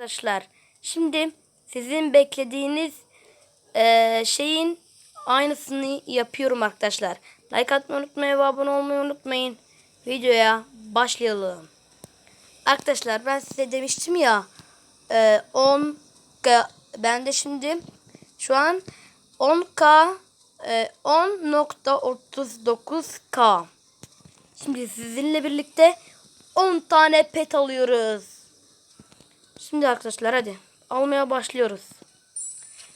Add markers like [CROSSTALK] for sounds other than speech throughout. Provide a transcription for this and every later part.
Arkadaşlar şimdi sizin beklediğiniz eee, şeyin aynısını yapıyorum arkadaşlar. Like atmayı unutmayın ve abone olmayı unutmayın. Videoya başlayalım. Arkadaşlar ben size demiştim ya eee, 10 ben de şimdi şu an 10k eee, 10.39k Şimdi sizinle birlikte 10 tane pet alıyoruz. Şimdi arkadaşlar hadi almaya başlıyoruz.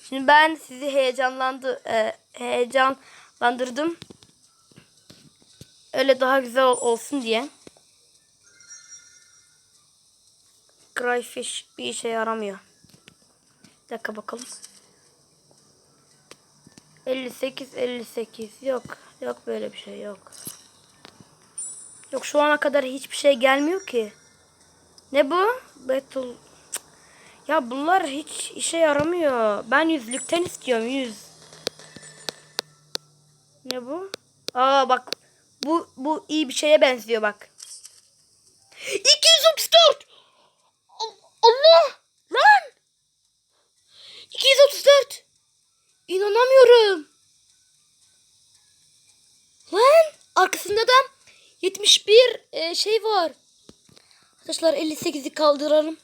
Şimdi ben sizi heyecanlandı e, heyecanlandırdım. Öyle daha güzel ol- olsun diye. Cryfish bir işe yaramıyor. Bir dakika bakalım. 58 58 yok. Yok böyle bir şey yok. Yok şu ana kadar hiçbir şey gelmiyor ki. Ne bu? Battle. Ya bunlar hiç işe yaramıyor. Ben yüzlükten istiyorum yüz. Ne bu? Aa bak. Bu bu iyi bir şeye benziyor bak. 234. Al- Allah! Lan! 234. İnanamıyorum. Lan! Arkasında da 71 e, şey var. Arkadaşlar 58'i kaldıralım.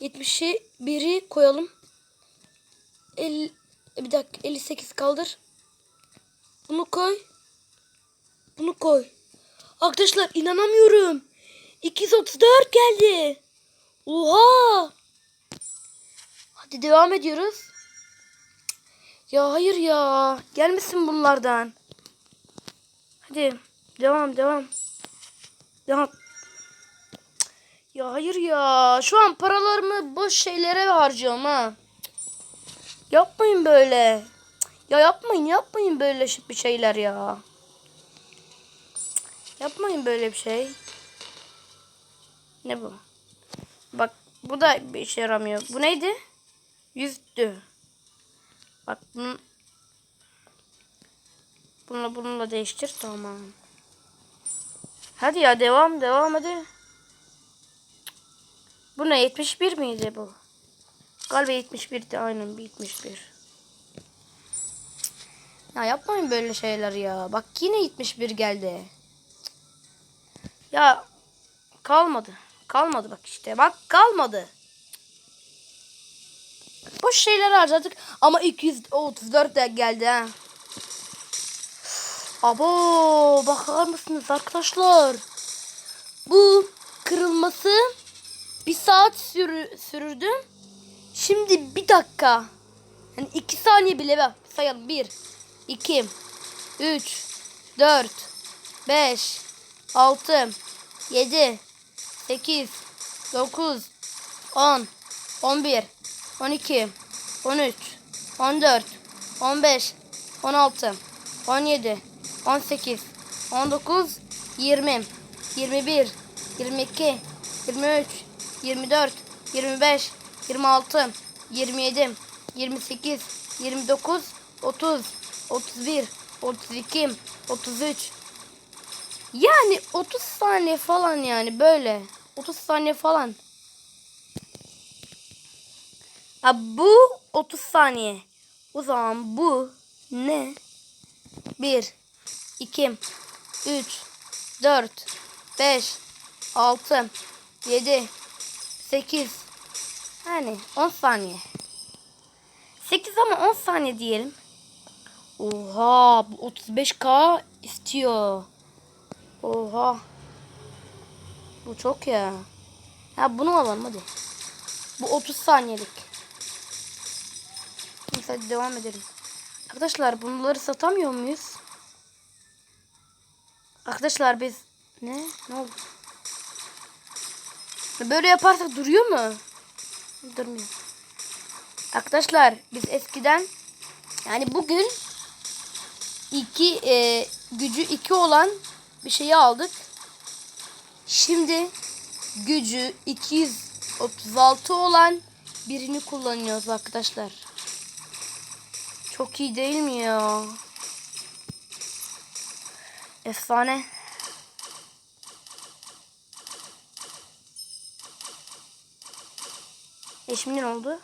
70'i biri koyalım. 50, bir dakika 58 kaldır. Bunu koy. Bunu koy. Arkadaşlar inanamıyorum. 234 geldi. Oha. Hadi devam ediyoruz. Ya hayır ya. Gelmesin bunlardan. Hadi devam devam. Devam. Ya hayır ya. Şu an paralarımı boş şeylere harcıyorum ha. Yapmayın böyle. Ya yapmayın yapmayın böyle bir şeyler ya. Yapmayın böyle bir şey. Ne bu? Bak bu da bir işe yaramıyor. Bu neydi? Yüzdü. Bak bunu bununla bununla değiştir tamam. Hadi ya devam devam hadi. Bu ne 71 miydi bu? Galiba 71'di aynen bir 71. Ya yapmayın böyle şeyler ya. Bak yine 71 geldi. Ya kalmadı. Kalmadı bak işte. Bak kalmadı. Boş şeyler harcadık ama 234 de geldi ha. Abo bakar mısınız arkadaşlar? Bu kırılması bir saat sürü, sürdü. Şimdi bir dakika. Yani iki saniye bile bak. Sayalım. Bir, iki, üç, dört, beş, altı, yedi, sekiz, dokuz, on, on bir, on iki, on üç, on dört, on beş, on altı, on yedi, on sekiz, on dokuz, yirmi, yirmi bir, yirmi iki, yirmi üç, 24, 25, 26, 27, 28, 29, 30, 31, 32, 33. Yani 30 saniye falan yani böyle. 30 saniye falan. Ha bu 30 saniye. O zaman bu ne? 1, 2, 3, 4, 5, 6, 7, 8 yani 10 saniye. 8 ama 10 saniye diyelim. Oha bu 35k istiyor. Oha. Bu çok ya. Ha bunu alalım hadi. Bu 30 saniyelik. Neyse devam edelim. Arkadaşlar bunları satamıyor muyuz? Arkadaşlar biz ne? Ne oldu? Böyle yaparsak duruyor mu? Durmuyor. Arkadaşlar biz eskiden yani bugün iki e, gücü iki olan bir şeyi aldık. Şimdi gücü 236 olan birini kullanıyoruz arkadaşlar. Çok iyi değil mi ya? Efsane. E şimdi ne oldu?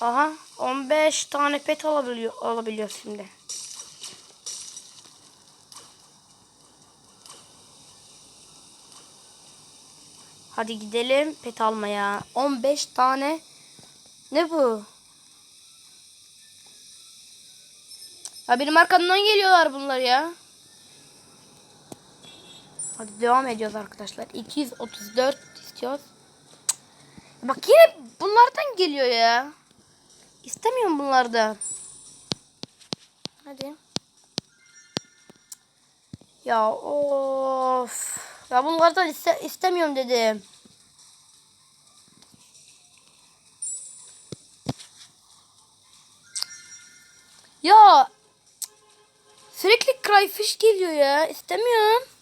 Aha 15 tane pet alabiliyor alabiliyor şimdi. Hadi gidelim pet almaya. 15 tane. Ne bu? Ha benim arkamdan geliyorlar bunlar ya. Hadi devam ediyoruz arkadaşlar. 234 istiyoruz. Bak yine bunlardan geliyor ya. İstemiyorum bunlardan. Hadi. Ya of. Ya bunlardan iste istemiyorum dedim. Ya sürekli crayfish geliyor ya. İstemiyorum.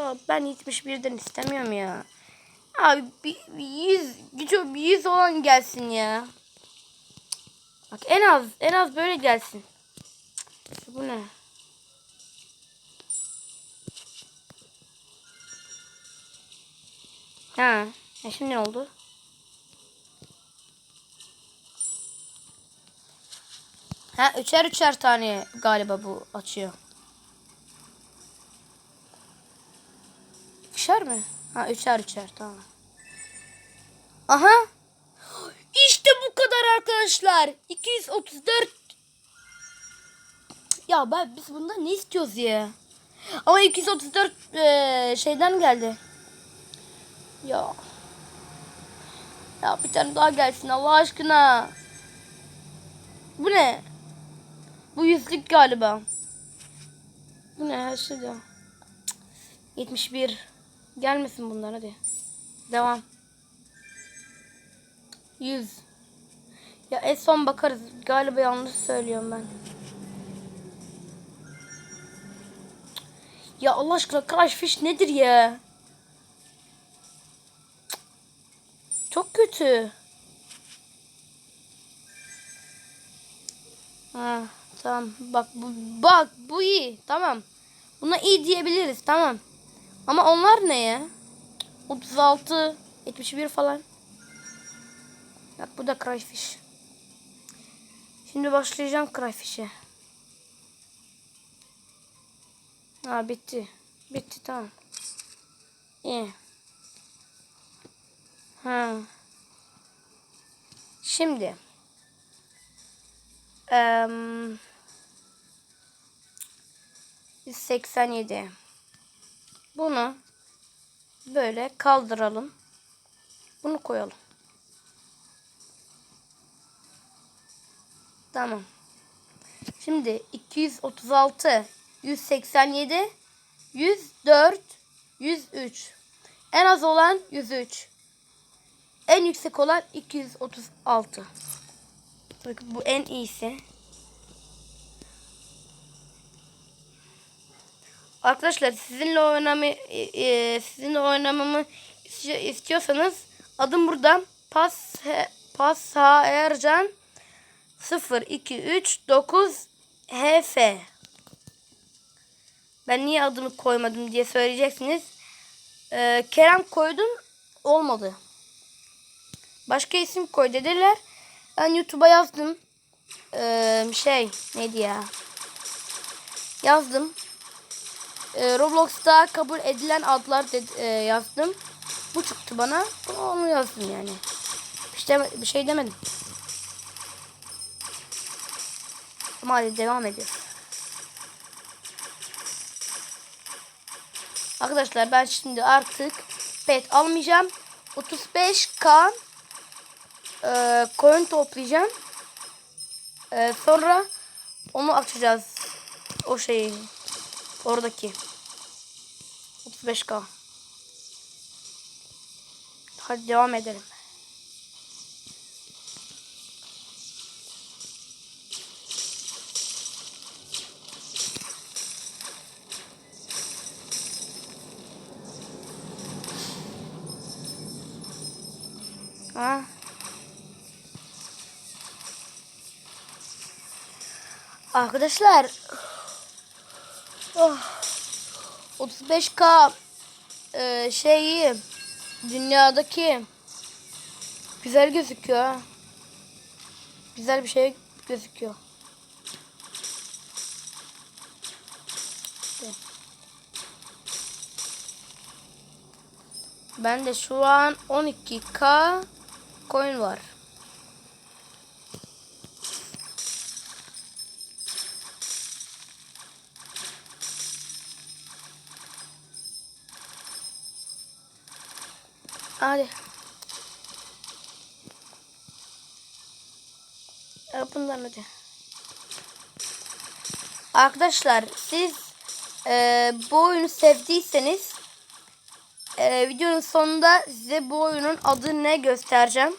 Ya ben 71'den istemiyorum ya. Abi bir, bir 100 gücü bir 100 olan gelsin ya. Bak en az en az böyle gelsin. Bu ne? Ha, e şimdi ne oldu? Ha, üçer üçer tane galiba bu açıyor. İkişer mi? Ha, üçer üçer tamam. Aha. İşte bu kadar arkadaşlar. 234. Ya ben biz bundan ne istiyoruz ya? Ama 234 eee, şeyden geldi. Ya. Ya bir tane daha gelsin Allah aşkına. Bu ne? Bu yüzlük galiba. Bu ne her şey de. 71. Gelmesin bunlar hadi. Devam. 100. Ya en son bakarız. Galiba yanlış söylüyorum ben. Ya Allah aşkına crash fish nedir ya? Çok kötü. Ha, tamam. Bak bu bak bu iyi. Tamam. Buna iyi diyebiliriz. Tamam. Ama onlar ne ya? 36, 71 falan. Bak bu da crayfish. Şimdi başlayacağım crayfish'e. Ha bitti. Bitti tamam. İyi. Ha. Şimdi. Eee 187. Bunu böyle kaldıralım. Bunu koyalım. Tamam. Şimdi 236, 187, 104, 103. En az olan 103. En yüksek olan 236. Bakın bu en iyisi. Arkadaşlar sizinle oynamı e, e, sizinle oynamamı isti- istiyorsanız adım burada pas pas Ercan 0 2 3 9 HF. Ben niye adımı koymadım diye söyleyeceksiniz. Ee, Kerem koydum olmadı. Başka isim koy dediler. Ben YouTube'a yazdım. Ee, şey neydi ya? Yazdım. Ee, Roblox'ta kabul edilen adlar ded- e, yazdım. Bu çıktı bana. Onu yazdım yani. İşte bir şey demedim. Ama hadi devam ediyoruz. Arkadaşlar ben şimdi artık pet almayacağım. 35k e, coin toplayacağım. E, sonra onu açacağız. O şeyi. Oradaki. 35k. Hadi devam edelim. Ha. Arkadaşlar. Oh, 35k e, şeyi dünyadaki güzel gözüküyor. Güzel bir şey gözüküyor. Ben de şu an 12k coin var. Hadi. Yap bundan hadi. Arkadaşlar siz e, bu oyunu sevdiyseniz e, videonun sonunda size bu oyunun adı ne göstereceğim.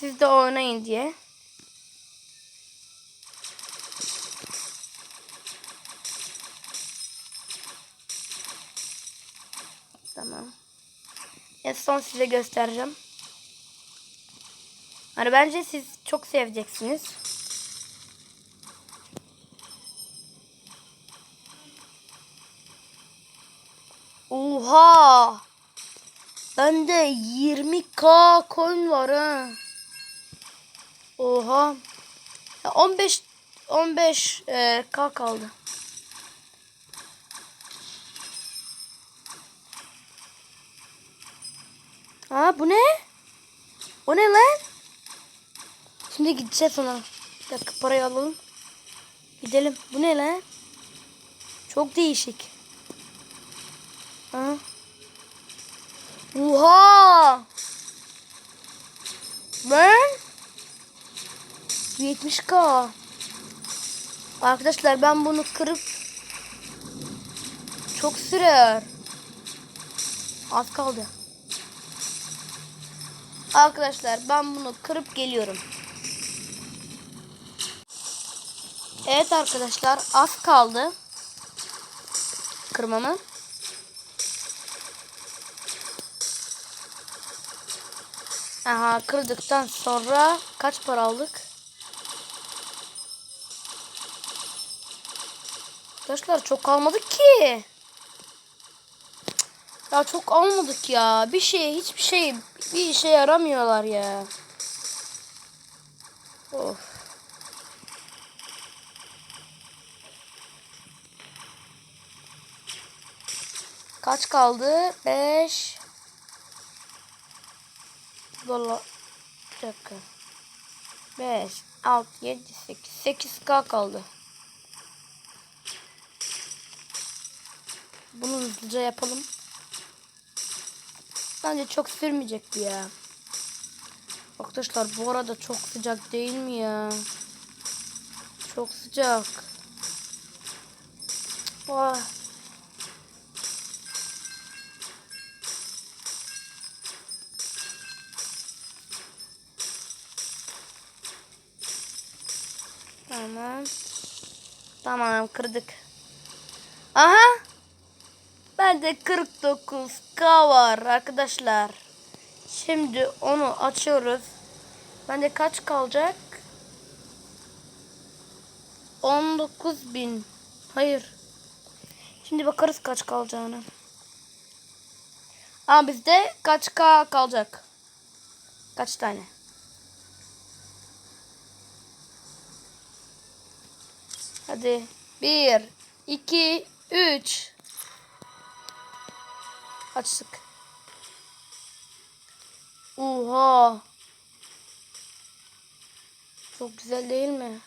Siz de oynayın diye. Tamam. En son size göstereceğim. Hani bence siz çok seveceksiniz. Oha! Bende 20k coin var ha. Oha. Ya 15 15 e, k kaldı. Aa bu ne? O ne lan? Şimdi gideceğiz ona. Bir dakika parayı alalım. Gidelim. Bu ne lan? Çok değişik. Ha? Oha! Ben 70k. Arkadaşlar ben bunu kırıp çok sürer. Az kaldı. Arkadaşlar ben bunu kırıp geliyorum. Evet arkadaşlar az kaldı. Kırmamı. Aha kırdıktan sonra kaç para aldık? Arkadaşlar çok almadık ki. Ya çok almadık ya. Bir şey hiçbir şey bir işe yaramıyorlar ya. Of. Kaç kaldı? 5 dolar. Bir dakika. 5 6 7 8 8k kaldı. Bunu hızlıca yapalım. Bence çok sürmeyecek bu ya. Arkadaşlar bu arada çok sıcak değil mi ya? Çok sıcak. Vah. Tamam. Tamam kırdık. Aha. Bende 49k var arkadaşlar. Şimdi onu açıyoruz. Bende kaç kalacak? 19.000. Hayır. Şimdi bakarız kaç kalacağını. Ama bizde kaç k kalacak? Kaç tane? Hadi. 1 2 3 Açtık. Oha. Çok güzel değil mi?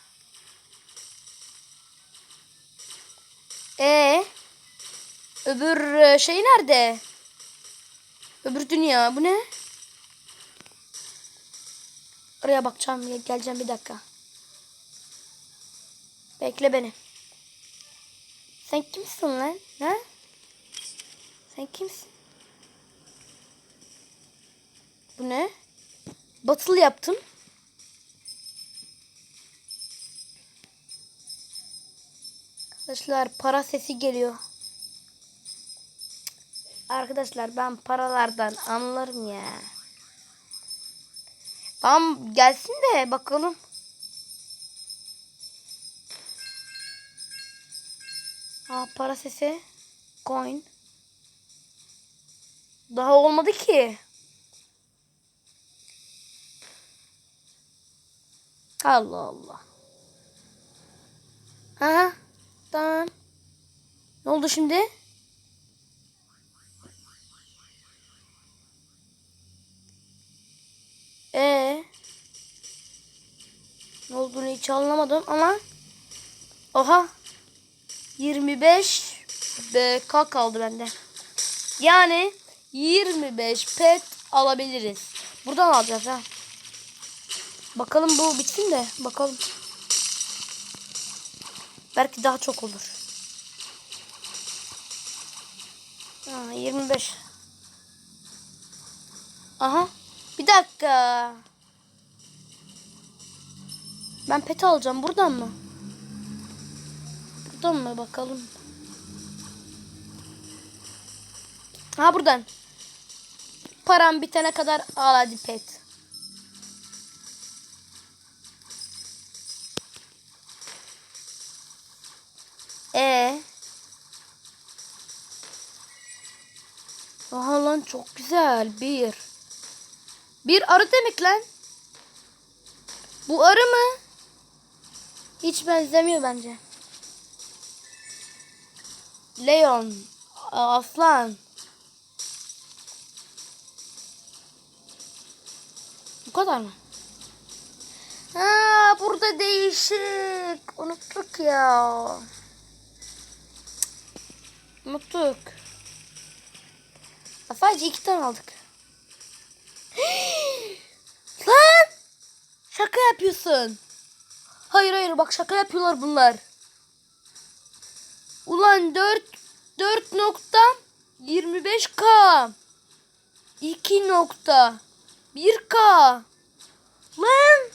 E öbür e, şey nerede? Öbür dünya bu ne? Oraya bakacağım. Geleceğim bir dakika. Bekle beni. Sen kimsin lan? Ha? Sen kimsin? Bu ne? Batıl yaptım. Arkadaşlar para sesi geliyor. Arkadaşlar ben paralardan anlarım ya. Tamam gelsin de bakalım. Aa, para sesi. Coin. Daha olmadı ki. Allah Allah. Ha, tamam. Ne oldu şimdi? Ee, ne olduğunu hiç anlamadım ama oha 25 BK kaldı bende. Yani 25 pet alabiliriz. Buradan alacağız ha. Bakalım bu bitsin de bakalım. Belki daha çok olur. Ha, 25. Aha. Bir dakika. Ben pet alacağım. Buradan mı? Buradan mı bakalım. Ha buradan. Param bitene kadar al hadi pet. E. Aha lan çok güzel. Bir. Bir arı demek lan. Bu arı mı? Hiç benzemiyor bence. Leon. Aslan. Bu kadar mı? Ha burada değişik. Unuttuk ya. Unuttuk. Sadece iki tane aldık. [GASPS] Lan! Şaka yapıyorsun. Hayır hayır bak şaka yapıyorlar bunlar. Ulan 4 4 nokta 25k 2 nokta 1k Lan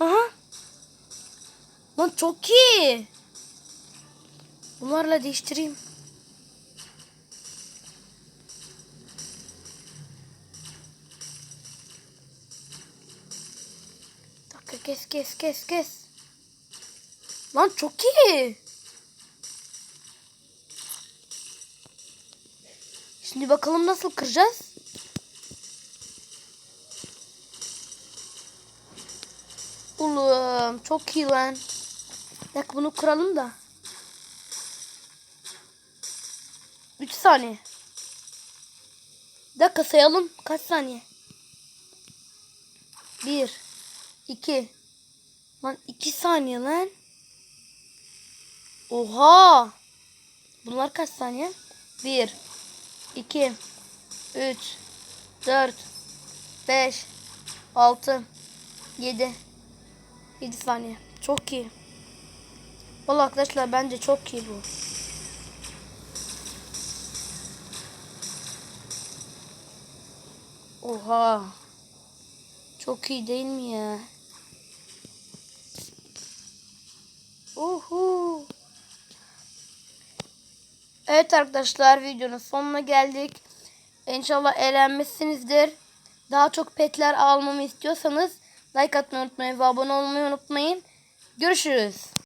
Aha Lan çok iyi Bunlarla değiştireyim dakika kes kes kes kes Lan çok iyi Şimdi bakalım nasıl kıracağız. Oğlum çok iyi lan. Dakika bunu kıralım da. 3 saniye. Bir dakika sayalım. Kaç saniye? 1 2 Lan 2 saniye lan. Oha. Bunlar kaç saniye? 1 2 3 4 5 6 7 7 saniye. Çok iyi. Vallahi arkadaşlar bence çok iyi bu. Oha. Çok iyi değil mi ya? Uhu. Evet arkadaşlar videonun sonuna geldik. İnşallah eğlenmişsinizdir. Daha çok petler almamı istiyorsanız like atmayı unutmayın ve abone olmayı unutmayın. Görüşürüz.